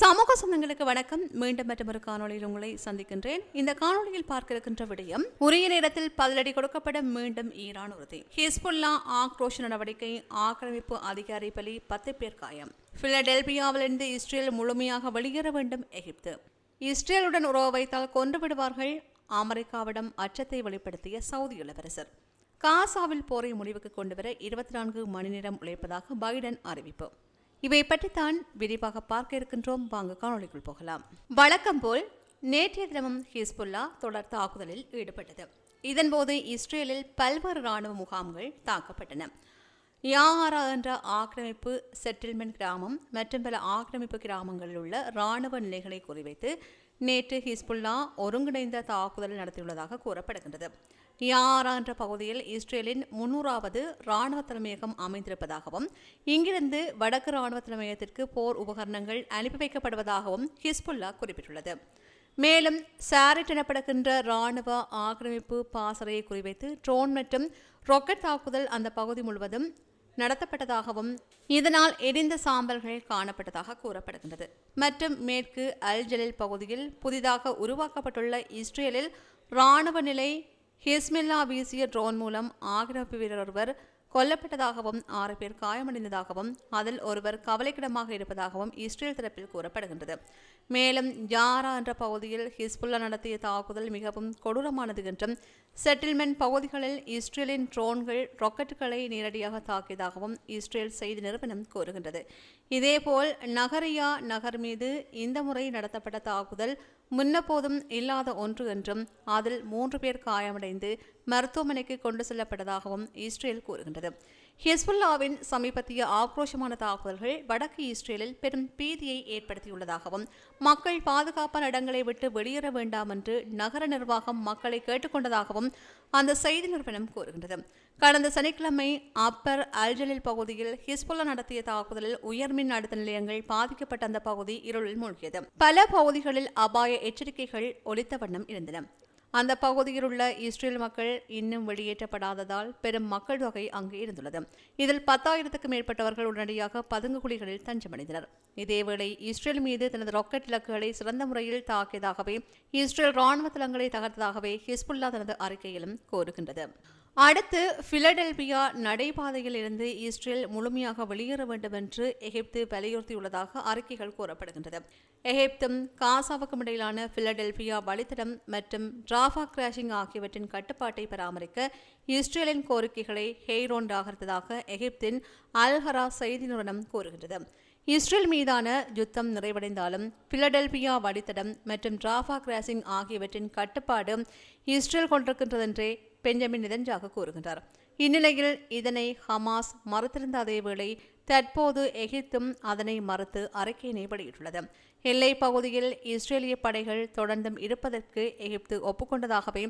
சமூக சொந்தங்களுக்கு வணக்கம். மீண்டும் மற்றொரு காணொளியில் உங்களை சந்திக்கின்றேன். இந்த காணொளியில் பார்க்க இருக்கின்ற விடயம் உரிய நேரத்தில் பதிலடி கொடுக்கப்பட மீண்டும் ஈரான் உறுதி ஹிஸ்புல்லா ஆக்ரோஷ நடவடிக்கை ஆக்கிரமிப்பு அதிகாரி பலி பத்து பேர் காயம். பிலடெல்பியாவிலிருந்து இஸ்ரேல் முழுமையாக வெளியேற வேண்டும் எகிப்து. இஸ்ரேலுடன் உறவு வைத்தால் கொன்று விடுவார்கள். அமெரிக்காவிடம் அச்சத்தை வெளிப்படுத்திய சவுதி இளவரசர். காசாவில் போரை முடிவுக்கு கொண்டுவர இருபத்தி நான்கு மணி நேரம் உழைப்பதாக பைடன் அறிவிப்பு. இவை பற்றித்தான் விரிவாக பார்க்க இருக்கின்றோம். வாங்க காணொளிக்குள் போகலாம். வழக்கம் போல் நேற்றைய தினமும் ஹிஸ்புல்லா தொடர் தாக்குதலில் ஈடுபட்டது. இதன்போது இஸ்ரேலில் பல்வேறு ராணுவ முகாம்கள் தாக்கப்பட்டன. யாரா என்ற ஆக்கிரமிப்பு செட்டில்மெண்ட் கிராமம் மற்றும் பல ஆக்கிரமிப்பு கிராமங்களில் உள்ள ராணுவ நிலைகளை குறிவைத்து நேற்று ஹிஸ்புல்லா ஒருங்கிணைந்த தாக்குதல் நடத்தியுள்ளதாக கூறப்படுகின்றது. யாரா என்ற பகுதியில் இஸ்ரேலின் முன்னூறாவது இராணுவ தலைமையகம் அமைந்திருப்பதாகவும் இங்கிருந்து வடக்கு இராணுவ தலைமையகத்திற்கு போர் உபகரணங்கள் அனுப்பி வைக்கப்படுவதாகவும் ஹிஸ்புல்லா குறிப்பிட்டுள்ளது. மேலும் சாரிட் எனப்படுகின்ற இராணுவ ஆக்கிரமிப்பு பாசறையை குறிவைத்து ட்ரோன் மற்றும் ராக்கெட் தாக்குதல் அந்த பகுதி முழுவதும் நடத்தப்பட்டதாகவும் இதனால் எரிந்த சாம்பல்கள் காணப்பட்டதாக கூறப்படுகின்றது. மற்றும் மேற்கு அல் பகுதியில் புதிதாக உருவாக்கப்பட்டுள்ள இஸ்ரேலில் இராணுவ நிலை ஹிஸ்மில்லா வீசிய ட்ரோன் மூலம் ஆக்கிரமிப்பு வீரர் ஒருவர் கொல்லப்பட்டதாகவும் ஆறு பேர் காயமடைந்ததாகவும் அதில் ஒருவர் கவலைக்கிடமாக இருப்பதாகவும் இஸ்ரேல் தரப்பில் கூறப்படுகின்றது. மேலும் ஜாரா என்ற பகுதியில் ஹிஸ்புல்லா நடத்திய தாக்குதல் மிகவும் கொடூரமானது என்றும் செட்டில்மெண்ட் பகுதிகளில் இஸ்ரேலின் ட்ரோன்கள் ராக்கெட்டுகளை நேரடியாக தாக்கியதாகவும் இஸ்ரேல் செய்தி நிறுவனம் கூறுகின்றது. இதேபோல் நகரியா நகர் மீது இந்த முறை நடத்தப்பட்ட தாக்குதல் முன்னபோதும் இல்லாத ஒன்று என்றும் அதில் மூன்று பேர் காயமடைந்து மருத்துவமனைக்கு கொண்டு செல்லப்பட்டதாகவும் இஸ்ரேல் கூறுகின்றது. ஹிஸ்புல்லாவின் சமீபத்திய ஆக்ரோஷமான தாக்குதல்கள் வடக்கு இஸ்ரேலில் பெரும் பீதியை ஏற்படுத்தியுள்ளதாகவும் மக்கள் பாதுகாப்பான இடங்களை விட்டு வெளியேற வேண்டாம் என்று நகர நிர்வாகம் மக்களை கேட்டுக்கொண்டதாகவும் அந்த செய்தி நிறுவனம் கூறுகின்றது. கடந்த சனிக்கிழமை அப்பர் அல்ஜலில் பகுதியில் ஹிஸ்புல்லா நடத்திய தாக்குதலில் உயர்மின் அடுத்த நிலையங்கள் பாதிக்கப்பட்ட அந்த பகுதி இருளில் மூழ்கியது. பல பகுதிகளில் அபாய எச்சரிக்கைகள் ஒலித்த வண்ணம் இருந்தன. அந்த பகுதியில் உள்ள இஸ்ரேல் மக்கள் இன்னும் வெளியேற்றப்படாததால் பெரும் மக்கள் தொகை அங்கு இருந்துள்ளது. இதில் பத்தாயிரத்துக்கும் மேற்பட்டவர்கள் உடனடியாக பதுங்கு குழிகளில் தஞ்சமடைந்தனர். இதேவேளை இஸ்ரேல் மீது தனது ராக்கெட் இலக்குகளை சிறந்த முறையில் தாக்கியதாகவே இஸ்ரேல் ராணுவ தளங்களை தகர்த்ததாகவே ஹிஸ்புல்லா தனது அறிக்கையிலும் கோருகின்றது அடுத்து பிலடெல்பியா நடைபாதையில் இருந்து இஸ்ரேல் முழுமையாக வெளியேற வேண்டும் என்று எகிப்து வலியுறுத்தியுள்ளதாக அறிக்கைகள் கூறப்படுகின்றது. எகிப்தும் காசாவுக்கும் இடையிலான பிலடெல்பியா வழித்தடம் மற்றும் டிராஃபா கிராஷிங் ஆகியவற்றின் கட்டுப்பாட்டை பராமரிக்க இஸ்ரேலின் கோரிக்கைகளை ஹெய்ரோன் ஆகிறதாக எகிப்தின் அல்ஹரா செய்தி நிறுவனம் கூறுகின்றது. இஸ்ரேல் மீதான யுத்தம் நிறைவடைந்தாலும் பிலடெல்பியா வழித்தடம் மற்றும் டிராஃபா கிராசிங் ஆகியவற்றின் கட்டுப்பாடு இஸ்ரேல் கொண்டிருக்கின்றதென்றே பெஞ்சமின் நிதஞ்சாக கூறுகின்றார். இந்நிலையில் இதனை ஹமாஸ் மறுத்திருந்த அதேவேளை தற்போது எகிப்தும் அதனை மறுத்து அறிக்கையினை வெளியிட்டுள்ளது. எல்லை பகுதியில் இஸ்ரேலிய படைகள் தொடர்ந்தும் இருப்பதற்கு எகிப்து ஒப்புக்கொண்டதாகவே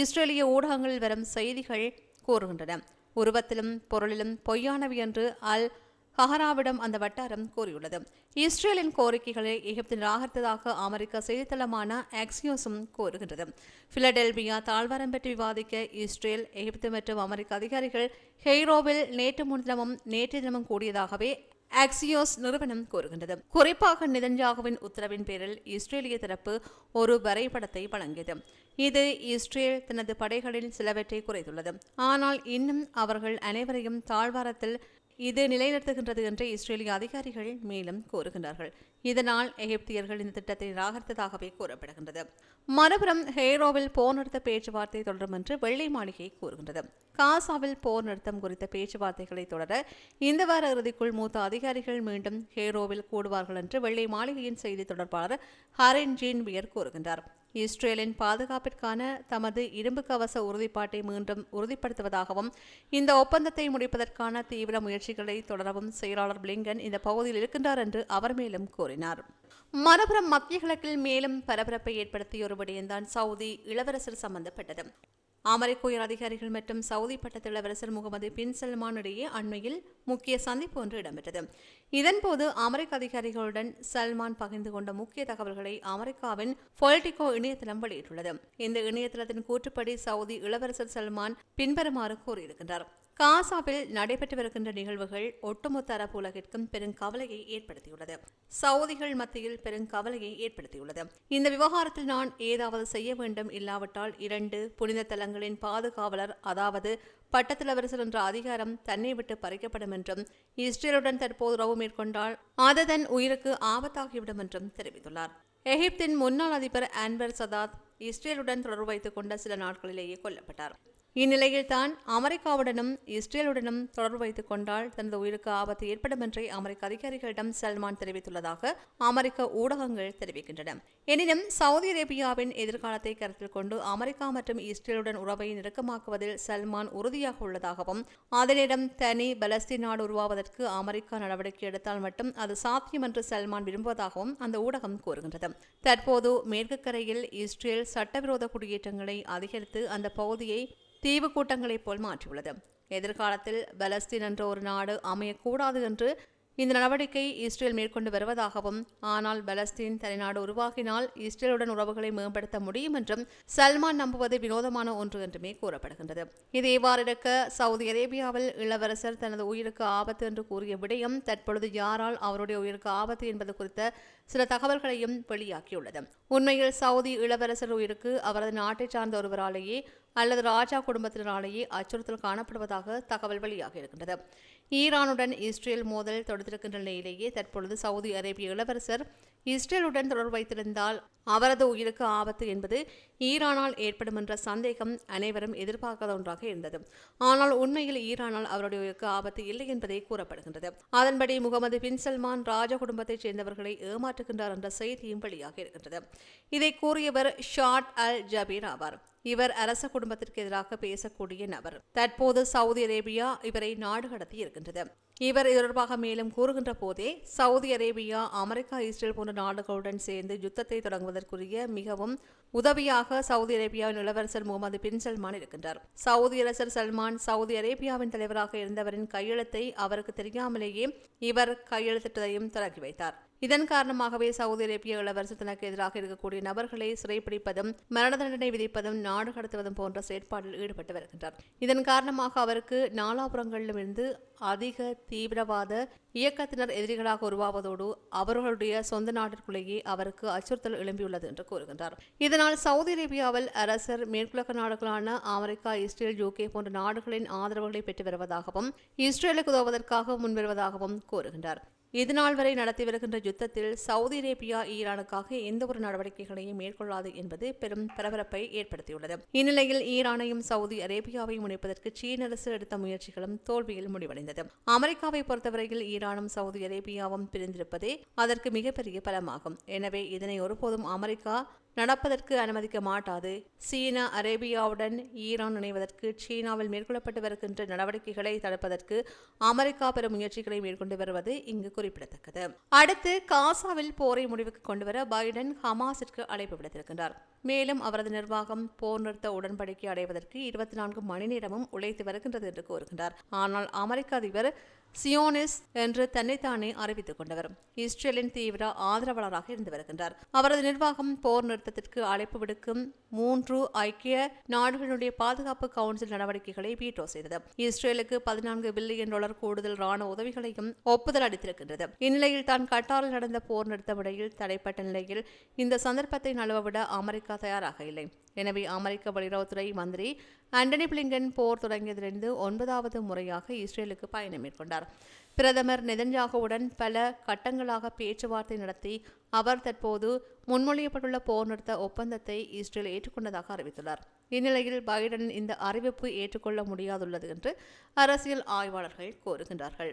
இஸ்ரேலிய ஊடகங்களில் வரும் செய்திகள் கூறுகின்றன. உருவத்திலும் பொருளிலும் பொய்யானவை என்று அல் ஹஹராவிடம் அந்த வட்டாரம் கூறியுள்ளது இஸ்ரேலின் கோரிக்கைகளை எகிப்து நிராகரித்ததாக அமெரிக்க செய்தித்தளமான ஆக்சியோஸும் கூறுகின்றது பிலடெல்பியா தாழ்வாரம் பற்றி விவாதிக்க இஸ்ரேல் எகிப்து மற்றும் அமெரிக்க அதிகாரிகள் ஹெய்ரோவில் நேற்று முன்தினமும் நேற்று தினமும் கூடியதாகவே ஆக்சியோஸ் நிறுவனம் கூறுகின்றது குறிப்பாக நிதன்யாகுவின் உத்தரவின் பேரில் இஸ்ரேலிய தரப்பு ஒரு வரைபடத்தை வழங்கியது. இது இஸ்ரேல் தனது படைகளில் சிலவற்றை குறைத்துள்ளது. ஆனால் இன்னும் அவர்கள் அனைவரையும் தாழ்வாரத்தில் இது நிலைநிறுத்துகின்றது என்று இஸ்ரேலிய அதிகாரிகள் மேலும் கூறுகின்றார்கள். இதனால் எகிப்தியர்கள் இந்த திட்டத்தை நிராகரித்ததாகவே கூறப்படுகின்றது. மறுபுறம் ஹேரோவில் போர் நிறுத்த பேச்சுவார்த்தை தொடரும் என்று வெள்ளை மாளிகை கூறுகின்றது. காசாவில் போர் நிறுத்தம் குறித்த பேச்சுவார்த்தைகளை தொடர இந்த வார இறுதிக்குள் மூத்த அதிகாரிகள் மீண்டும் ஹேரோவில் கூடுவார்கள் என்று வெள்ளை மாளிகையின் செய்தி தொடர்பாளர் ஹரின் ஜீன் பியர் கூறுகின்றார். இஸ்ரேலின் பாதுகாப்பிற்கான தமது இரும்பு கவச உறுதிப்பாட்டை மீண்டும் உறுதிப்படுத்துவதாகவும் இந்த ஒப்பந்தத்தை முடிப்பதற்கான தீவிர முயற்சிகளை தொடரவும் செயலாளர் பிளிங்கன் இந்த பகுதியில் இருக்கின்றார் என்று அவர் மேலும் கூறினார். மறுபுறம் மத்திய கிழக்கில் மேலும் பரபரப்பை ஏற்படுத்திய ஒரு விடயம்தான் சவுதி இளவரசர் சம்பந்தப்பட்டது. அமெரிக்க உயர் அதிகாரிகள் மற்றும் சவுதி பட்டத்து இளவரசர் முகமது பின் சல்மான் இடையே அண்மையில் முக்கிய சந்திப்பு ஒன்று இடம்பெற்றது. இதன்போது அமெரிக்க அதிகாரிகளுடன் சல்மான் பகிர்ந்து கொண்ட முக்கிய தகவல்களை அமெரிக்காவின் பொலிட்டிகோ இணையதளம் வெளியிட்டுள்ளது. இந்த இணையதளத்தின் கூற்றுப்படி சவுதி இளவரசர் சல்மான் பின்வருமாறு கூறியிருக்கின்றார். காசாவில் நடைபெற்று வருகின்ற நிகழ்வுகள் ஒட்டுமொத்த அரபு உலகிற்கும் பெரும் கவலையை ஏற்படுத்தியுள்ளது. சவுதிகள் மத்தியில் பெரும் கவலையை ஏற்படுத்தியுள்ளது. இந்த விவகாரத்தில் நான் ஏதாவது செய்ய வேண்டும் இல்லாவிட்டால் இரண்டு புனித தலங்களின் பாதுகாவலர் அதாவது பட்டத்திலவரசர் என்ற அதிகாரம் தன்னை விட்டு பறிக்கப்படும் என்றும் இஸ்ரேலுடன் தற்போது உறவு மேற்கொண்டால் அது தன் உயிருக்கு ஆபத்தாகிவிடும் என்றும் தெரிவித்துள்ளார். எகிப்தின் முன்னாள் அதிபர் அன்வர் சதாத் இஸ்ரேலுடன் தொடர்பு வைத்துக் கொண்ட சில நாட்களிலேயே கொல்லப்பட்டார். இந்நிலையில் தான் அமெரிக்காவுடனும் இஸ்ரேலுடனும் தொடர்பு வைத்துக் கொண்டால் தனது உயிருக்கு ஆபத்து ஏற்படும் என்றே அமெரிக்க அதிகாரிகளிடம் சல்மான் தெரிவித்துள்ளதாக அமெரிக்க ஊடகங்கள் தெரிவிக்கின்றன. எனினும் சவுதி அரேபியாவின் எதிர்காலத்தை கருத்தில் கொண்டு அமெரிக்கா மற்றும் இஸ்ரேலுடன் உறவை நெருக்கமாக்குவதில் சல்மான் உறுதியாக உள்ளதாகவும் அதனிடம் தனி பலஸ்தீன் நாடு உருவாவதற்கு அமெரிக்கா நடவடிக்கை எடுத்தால் மட்டும் அது சாத்தியம் என்று சல்மான் விரும்புவதாகவும் அந்த ஊடகம் கூறுகின்றது. தற்போது மேற்கு கரையில் இஸ்ரேல் சட்டவிரோத குடியேற்றங்களை அதிகரித்து அந்த பகுதியை தீவு கூட்டங்களைப் போல் மாற்றியுள்ளது. எதிர்காலத்தில் பலஸ்தீன் என்ற ஒரு நாடு அமையக்கூடாது என்று இந்த நடவடிக்கை இஸ்ரேல் மேற்கொண்டு வருவதாகவும் ஆனால் பலஸ்தீன் தனிநாடு உருவாகினால் இஸ்ரேலுடன் உறவுகளை மேம்படுத்த முடியும் என்றும் சல்மான் நம்புவது வினோதமான ஒன்று என்றுமே கூறப்படுகின்றது. இது இவ்வாறு இருக்க சவுதி அரேபியாவில் இளவரசர் தனது உயிருக்கு ஆபத்து என்று கூறிய விடயம் தற்பொழுது யாரால் அவருடைய உயிருக்கு ஆபத்து என்பது குறித்த சில தகவல்களையும் வெளியாக்கியுள்ளது உண்மையில் சவுதி இளவரசர் உயிருக்கு அவரது நாட்டை சார்ந்த ஒருவராலேயே அல்லது ராஜா குடும்பத்தினராலேயே அச்சுறுத்தல் காணப்படுவதாக தகவல் வெளியாக இருக்கின்றது. ஈரானுடன் இஸ்ரேல் மோதல் தொடர்ந்திருக்கின்ற நிலையிலேயே தற்பொழுது சவுதி அரேபிய இளவரசர் இஸ்ரேலுடன் தொடர்பு வைத்திருந்தால் அவரது உயிருக்கு ஆபத்து என்பது ஈரானால் ஏற்படும் என்ற சந்தேகம் அனைவரும் எதிர்பார்க்காத ஒன்றாக இருந்தது. ஆனால் உண்மையில் ஈரானால் அவருடைய உயிருக்கு ஆபத்து இல்லை என்பதே கூறப்படுகின்றது. அதன்படி முகமது பின் சல்மான் ராஜ குடும்பத்தைச் சேர்ந்தவர்களை ஏமாற்றுகின்றார் என்ற செய்தியும் வெளியாக இருக்கின்றது. இதை கூறியவர் ஷாட் அல் ஜபீர் ஆவார். இவர் அரச குடும்பத்திற்கு எதிராக பேசக்கூடிய நபர். தற்போது சவுதி அரேபியா இவரை நாடு கடத்தி இருக்கின்றது. இவர் தொடர்பாக மேலும் கூறுகின்ற போதே சவுதி அரேபியா அமெரிக்கா இஸ்ரேல் போன்ற நாடுகளுடன் சேர்ந்து யுத்தத்தை தொடங்குவதற்குரிய மிகவும் உதவியாக சவுதி அரேபியாவின் இளவரசர் முகமது பின் சல்மான் இருக்கின்றார். சவுதி அரசர் சல்மான் சவுதி அரேபியாவின் தலைவராக இருந்தவரின் கையெழுத்தை அவருக்கு தெரியாமலேயே இவர் கையெழுத்திட்டதையும் தொடங்கி வைத்தார். இதன் காரணமாகவே சவுதி அரேபிய இளவரசர் தனக்கு எதிராக இருக்கக்கூடிய நபர்களை சிறைப்பிடிப்பதும் மரண தண்டனை விதிப்பதும் நாடு கடத்துவதும் போன்ற செயற்பாட்டில் ஈடுபட்டு வருகின்றார். இதன் காரணமாக அவருக்கு நாலாபுரங்களிலும் இருந்து அதிக தீவிரவாத இயக்கத்தினர் எதிரிகளாக உருவாவதோடு அவர்களுடைய சொந்த நாட்டிற்குள்ளேயே அவருக்கு அச்சுறுத்தல் எழும்பியுள்ளது என்று கூறுகின்றார். இதனால் சவுதி அரேபியாவில் அரசர் மேற்குலக நாடுகளான அமெரிக்கா இஸ்ரேல் யூகே போன்ற நாடுகளின் ஆதரவுகளை பெற்று வருவதாகவும் இஸ்ரேலுக்கு உதவுவதற்காக முன்வருவதாகவும் கூறுகின்றார். இதுநாள் வரை நடத்தி வருகின்ற யுத்தத்தில் சவுதி அரேபியா ஈரானுக்காக எந்த ஒரு நடவடிக்கைகளையும் மேற்கொள்ளாது என்பது பெரும் பரபரப்பை ஏற்படுத்தியுள்ளது. இந்நிலையில் ஈரானையும் சவுதி அரேபியாவையும் இணைப்பதற்கு சீன அரசு எடுத்த முயற்சிகளும் தோல்வியில் முடிவடைந்தது. அமெரிக்காவை பொறுத்தவரையில் ஈரானும் சவுதி அரேபியாவும் பிரிந்திருப்பதே அதற்கு மிகப்பெரிய பலமாகும். எனவே இதனை ஒருபோதும் அமெரிக்கா நடப்பதற்கு அனுமதிக்க மாட்டாது. சீனா அரேபியாவுடன் ஈரான் இணைவதற்கு சீனாவில் மேற்கொள்ளப்பட்டு வருகின்ற நடவடிக்கைகளை தடுப்பதற்கு அமெரிக்கா பெரும் முயற்சிகளை மேற்கொண்டு வருவது இங்கு குறிப்பிடத்தக்கது. அடுத்து காசாவில் போரை முடிவுக்கு கொண்டுவர பைடன் ஹமாஸிற்கு அழைப்பு விடுத்திருக்கின்றார். மேலும் அவரது நிர்வாகம் போர் நிறுத்த உடன்படிக்கை அடைவதற்கு இருபத்தி நான்கு மணி நேரமும் உழைத்து வருகின்றது என்று கூறுகின்றார். ஆனால் அமெரிக்க அதிபர் சியோனிஸ் என்று தன்னைத்தானே அறிவித்துக் கொண்டவர். இஸ்ரேலின் தீவிர ஆதரவாளராக இருந்து வருகின்றார். அவரது நிர்வாகம் போர் நிறுத்தத்திற்கு அழைப்பு விடுக்கும் மூன்று ஐக்கிய நாடுகளுடைய பாதுகாப்பு கவுன்சில் நடவடிக்கைகளை வீட்டோ செய்தது. இஸ்ரேலுக்கு பதினான்கு பில்லியன் டாலர் கூடுதல் ராணுவ உதவிகளையும் ஒப்புதல் அளித்திருக்கின்றது. இந்நிலையில் தான் கட்டாரில் நடந்த போர் நிறுத்த விடையில் தடைப்பட்ட நிலையில் இந்த சந்தர்ப்பத்தை நழுவவிட அமெரிக்கா தயாராக இல்லை. எனவே அமெரிக்க வெளியுறவுத்துறை மந்திரி ஆண்டனி பிளிங்கன் போர் தொடங்கியதிலிருந்து ஒன்பதாவது முறையாக இஸ்ரேலுக்கு பயணம் மேற்கொண்டார். பிரதமர் நெதன்யாகுவுடன் பல கட்டங்களாக பேச்சுவார்த்தை நடத்தி அவர் தற்போது முன்மொழியப்பட்டுள்ள போர் நிறுத்த ஒப்பந்தத்தை இஸ்ரேல் ஏற்றுக்கொண்டதாக அறிவித்துள்ளார். இந்நிலையில் பைடன் இந்த அறிவிப்பு ஏற்றுக்கொள்ள முடியாதுள்ளது என்று அரசியல் ஆய்வாளர்கள் கோருகின்றார்கள்